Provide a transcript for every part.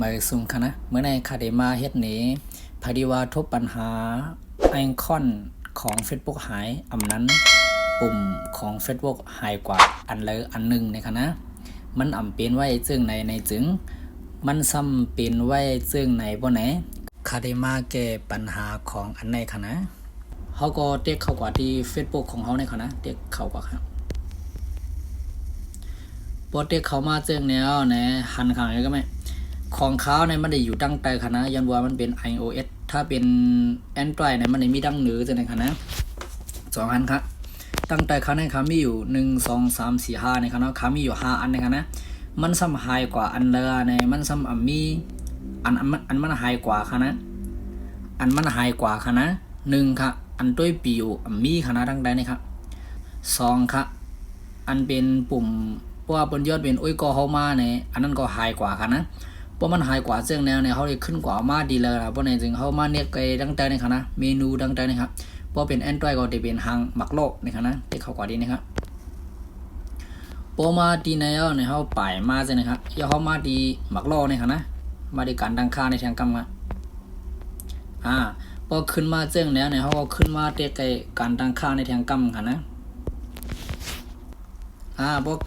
มาซุงคะนะเมื่อในคาเดมาเฮ็ดนี้พอดีว่าทบปัญหาไอคอนของ Facebook หายอำนั้น ปุ่มของ Facebook หายกว่าอันเลยอันหนึ่งนะคะนะ มันอ่ำเป็นไว้จึงในในจึง มันซ้ำเป็นไว้จึงในบ่ไหนคาเดมาแก้ปัญหาของอันในคะนะเขาก็เด็กเข้ากว่าที่ Facebook ของเขาในคะนะเด็กเข้ากว่าครับโปรเจกต์เขามาเจิงแนวนะหันข้างนี้ก็ไม่ ของเขาเนี่ยมันได้อยู่ตั้งแต่คณะยันว่ามันเป็น iOS ถ้าเป็น Android เนี่ยมันได้มีดั้งหนือจะในคณะสองอันครับตั้งแต่คณะเขามีอยู่หนึ่งสองสามสี่ห้าในคณะเขามีอยู่ห้าอันในคณะมันซ้ำหายกว่าอันเลอในมันซ้ำอันมีอันอันมันอันมันหายกว่าคณะอันมันหายกว่าคณะหนึ่งครับอันด้วยปิวอันมีคณะดังใดนะครับสองครับอันเป็นปุ่มเพราะว่าบนยอดเป็นอุ้ยก็เข้ามาในอันนั้นก็หายกว่ากันนะ พรามันหายกว่าเจ้งแนวเนี่ยเขาเลยขึ้นกว่ามาดีเลยนะเพราะในจึงเขามาเนี่ยไกดังใจในครับนะเมนูดังใจนะครับพราะเป็น Android ก็จะเป็นหางหมักโลกนะครับนะที่เขากว่าดีนะครับพอมาดีในเอาในเขาป่ายมาใช่นะครับย่าเขามาดีหมักโลกในครับนะมาดีการดังค่าในทางกรรมอะอ่าพอขึ้นมาเจ้งแล้วเนี่ยเขาก็ขึ้นมาเตะไกการดังค่าในทางกรรมครับนะอ่าพวก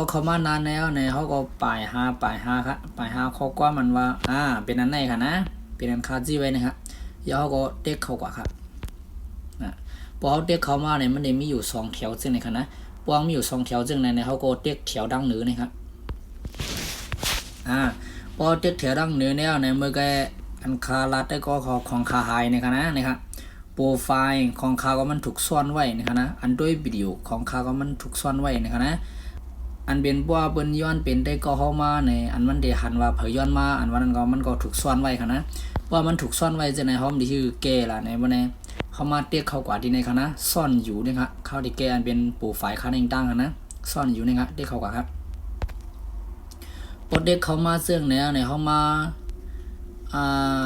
พวกเขามานานแล้วเนี่ยเขาก็ป่ายหาป่ายหาครับป่ายหาเข้อกว่ามันว่า อ่า เป็นอันไหนค่ะนะ เป็นอันคาจี้ไว้นะครับเดี๋ยวเขาก็เด็กเขากว่าครับนะพอเขาเด็กเขามาเนี่ยมันได้มีอยู่สองแถวซึ่งในค่ะนะพวกมีอยู่สองแถวซึ่งในเนี่ยเขาก็เด็กแถวดังเหนือนะครับอ่าพอเด็กแถวดังเหนือเนี่ยในเมื่อแกอันคาลัดได้ก็ของของคาหายในค่ะนะนะครับโปรไฟล์ของเขาก็มันถูกซ่อนไว้นะครับนะ อันด้วยวิดีโอของเขาก็มันถูกซ่อนไว้นะครับนะ อันเป็นว่าเปิ้นย้อนเป็นได้ก็เข้ามาในอันมันได้หันว่าเผยย้อนมา อันวันนั้นก็มันก็ถูกซ่อนไว้ค่ะนะว่ามันถูกซ่อนไว้จะในห้องที่ชื่อแก่ล่ะในวันนี้เขามาเตียกเข้ากว่าที่ในค่ะนะซ่อนอยู่นะครับเข้าที่แก่อันเป็นโปรไฟล์ค่านเองตั้งค่ะนะซ่อนอยู่นะครับเด็กเข้ากว่าครับปดเด็กเขามาเสื่องแนวในเขามาอ่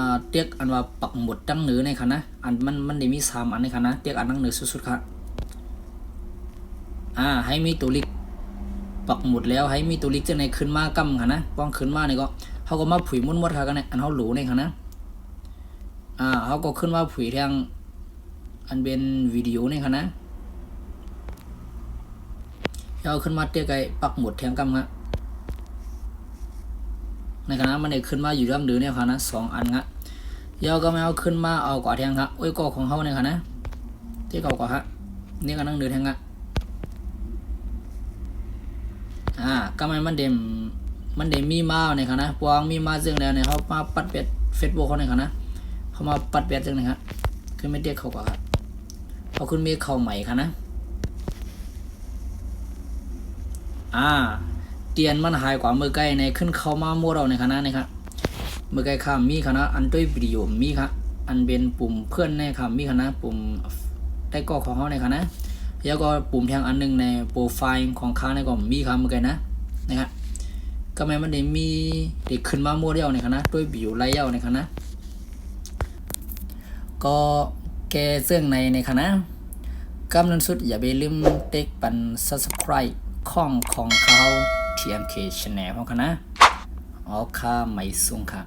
าเตียกอันว่าปักหมุดตั้งเหนือในค่ะนะอันมันมันได้มีสามอันในค่ะนะเตียกอันตั้งเหนือสุดๆครับอ่าให้มีตัวลิก ปักหมุดแล้วให้มีตัวลิกจะในขึ้นมากำค่ะนะป้องขึ้นมาเนี่ยก็เขาก็มาผุยมุ่นมดค่ะกันเนี่ยอันเขาหลูในค่ะนะอ่าเขาก็ขึ้นมาผุยทางอันเป็นวิดีโอในค่ะนะเอาขึ้นมาเตียกไอ้ปักหมุดแทงกำครับในคณะมันได้ขึ้นมาอยู่เรื่องดื้อเนี่ยค่ะนะสองอันครับเยาก็ไม่เอาขึ้นมาเอากว่าแทงครับโอ้ยก็ของเขาเนี่ยค่ะนะที่เก่ากว่าฮะนี่ก็นั่งดื้อแทงครับ อ่าก็ไม่มันเดมมันเดมมีมาเนี่ยค่ะนะปวงมีมาซึ่งแล้วเนี่ยเขามาปัดเป็ดเฟซบุ๊กเขาเนี่ยค่ะนะเขามาปัดเป็ดซึ่งนะครับขึ้นไม่เด็กเขากว่าครับเขาขึ้นมีเข่าใหม่ค่ะนะอ่าเตียนมันหายกว่ามือไกลในขึ้นเข้ามาโมเราในคณะนะครับมือไกลข้ามมีคณะอันด้วยวิดีโอมีครับอันเป็นปุ่มเพื่อนในครับมีคณะปุ่มได้ก็ของเขาในคณะ แล้วก็ปุ่มแทงอันหนึงในโปรไฟล์ของเขาในก็มีครับมือไกลนะนะครับก็แม้มันได้มีเด็กขึ้นมาโมเดลในคณะด้วยวิวไล่เย้าในคณะก็แกเสื่องในในคณะกำนันสุดอย่าไปลืมเต็กปัน subscribe ข้องของเขา TMK Channel ของคณะอ๋อค่าไม่สูงค่ะ